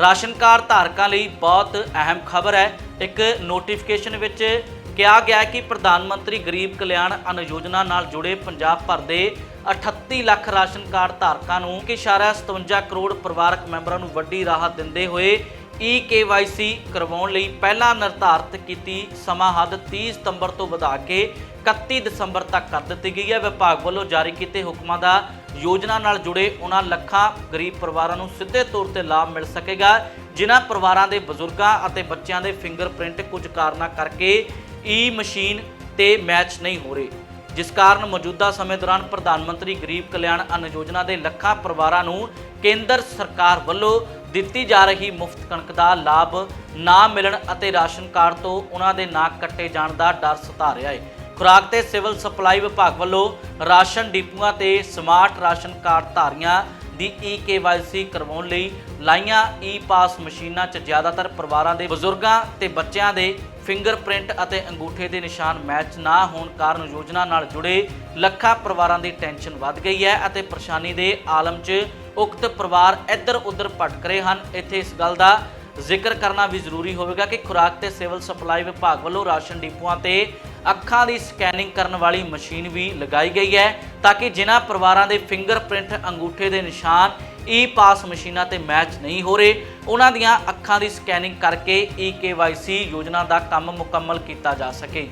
Ration card ਧਾਰਕਾਂ ਲਈ ਬਹੁਤ ਅਹਿਮ ਖਬਰ ਹੈ। ਇੱਕ ਨੋਟੀਫਿਕੇਸ਼ਨ ਵਿੱਚ ਕਿਹਾ ਗਿਆ ਹੈ ਕਿ ਪ੍ਰਧਾਨ ਮੰਤਰੀ ਗਰੀਬ ਕਲਿਆਣ ਅਨ ਯੋਜਨਾ ਨਾਲ ਜੁੜੇ ਪੰਜਾਬ ਭਰ ਦੇ 38 ਲੱਖ ਰਾਸ਼ਨ ਕਾਰਡ ਧਾਰਕਾਂ ਨੂੰ 1.57 ਕਰੋੜ ਪਰਿਵਾਰਕ ਮੈਂਬਰਾਂ ਨੂੰ ਵੱਡੀ ਰਾਹਤ ਦਿੰਦੇ ਹੋਏ ਈ KYC ਕਰਵਾਉਣ ਲਈ ਪਹਿਲਾਂ ਨਿਰਧਾਰਤ ਕੀਤੀ ਸਮਾਂ ਹੱਦ 30 ਸਤੰਬਰ ਤੋਂ ਵਧਾ ਕੇ 31 ਦਸੰਬਰ ਤੱਕ ਕਰ ਦਿੱਤੀ ਗਈ ਹੈ। ਵਿਭਾਗ ਵੱਲੋਂ ਜਾਰੀ ਕੀਤੇ ਹੁਕਮਾਂ ਦਾ ਯੋਜਨਾ ਨਾਲ ਜੁੜੇ ਉਹਨਾਂ ਲੱਖਾਂ ਗਰੀਬ ਪਰਿਵਾਰਾਂ ਨੂੰ ਸਿੱਧੇ ਤੌਰ ਤੇ ਲਾਭ ਮਿਲ ਸਕੇਗਾ। ਜਿਨ੍ਹਾਂ ਪਰਿਵਾਰਾਂ ਦੇ ਬਜ਼ੁਰਗਾਂ ਅਤੇ ਬੱਚਿਆਂ ਦੇ ਫਿੰਗਰਪ੍ਰਿੰਟ ਕੁਝ ਕਾਰਨਾਂ ਕਰਕੇ ਈ ਮਸ਼ੀਨ ਤੇ ਮੈਚ ਨਹੀਂ ਹੋ ਰਹੇ। ਜਿਸ ਕਾਰਨ ਮੌਜੂਦਾ ਸਮੇਂ ਦੌਰਾਨ ਪ੍ਰਧਾਨ ਮੰਤਰੀ ਗਰੀਬ ਕਲਿਆਣ ਅੰਨ ਯੋਜਨਾ ਦੇ ਲੱਖਾਂ ਪਰਿਵਾਰਾਂ ਨੂੰ ਕੇਂਦਰ ਸਰਕਾਰ ਵੱਲੋਂ ਦਿੱਤੀ ਜਾ ਰਹੀ ਮੁਫਤ ਕਣਕ ਦਾ ਲਾਭ ਨਾ ਮਿਲਣ ਅਤੇ ਰਾਸ਼ਨ ਕਾਰਡ ਤੋਂ ਉਹਨਾਂ ਦੇ ਨਾਂ ਕੱਟੇ ਜਾਣ ਦਾ ਡਰ ਸਤਾ ਰਿਹਾ ਹੈ। ਖੁਰਾਕ ਤੇ ਸਿਵਲ ਸਪਲਾਈ ਵਿਭਾਗ ਵੱਲੋਂ ਰਾਸ਼ਨ ਡਿਪੂਆਂ ਤੇ ਸਮਾਰਟ ਰਾਸ਼ਨ ਕਾਰਡ ਧਾਰੀਆਂ ਦੀ ਈ KYC ਕਰਵਾਉਣ ਲਈ ਲਾਈਆਂ ਈ ਪਾਸ ਮਸ਼ੀਨਾਂ 'ਚ ਜ਼ਿਆਦਾਤਰ ਪਰਿਵਾਰਾਂ ਦੇ ਬਜ਼ੁਰਗਾਂ ਤੇ ਬੱਚਿਆਂ ਦੇ ਫਿੰਗਰਪ੍ਰਿੰਟ ਅਤੇ ਅੰਗੂਠੇ ਦੇ ਨਿਸ਼ਾਨ ਮੈਚ ਨਾ ਹੋਣ ਕਾਰਨ ਯੋਜਨਾ ਨਾਲ ਜੁੜੇ ਲੱਖਾਂ ਪਰਿਵਾਰਾਂ ਦੀ ਟੈਨਸ਼ਨ ਵੱਧ ਗਈ ਹੈ ਅਤੇ ਪਰੇਸ਼ਾਨੀ ਦੇ ਆਲਮ 'ਚ ਉਕਤ ਪਰਿਵਾਰ ਇੱਧਰ ਉੱਧਰ ਭਟਕ ਰਹੇ ਹਨ। ਇੱਥੇ ਇਸ ਗੱਲ ਦਾ ਜ਼ਿਕਰ ਕਰਨਾ ਵੀ ਜ਼ਰੂਰੀ ਹੋਵੇਗਾ ਕਿ ਖੁਰਾਕ ਤੇ ਸਿਵਲ ਸਪਲਾਈ ਵਿਭਾਗ ਵੱਲੋਂ ਰਾਸ਼ਨ ਡਿਪੂਆਂ ਤੇ ਅੱਖਾਂ ਦੀ ਸਕੈਨਿੰਗ ਕਰਨ ਵਾਲੀ ਮਸ਼ੀਨ ਵੀ ਲਗਾਈ ਗਈ ਹੈ ਤਾਂ ਕਿ ਜਿਨ੍ਹਾਂ ਪਰਿਵਾਰਾਂ ਦੇ ਫਿੰਗਰਪ੍ਰਿੰਟ ਅੰਗੂਠੇ ਦੇ ਨਿਸ਼ਾਨ ਈ ਪਾਸ ਮਸ਼ੀਨਾਂ ਤੇ ਮੈਚ ਨਹੀਂ ਹੋ ਰਹੇ, ਉਹਨਾਂ ਦੀਆਂ ਅੱਖਾਂ ਦੀ ਸਕੈਨਿੰਗ ਕਰਕੇ ਈ KYC ਯੋਜਨਾ ਦਾ ਕੰਮ ਮੁਕੰਮਲ ਕੀਤਾ ਜਾ ਸਕੇ।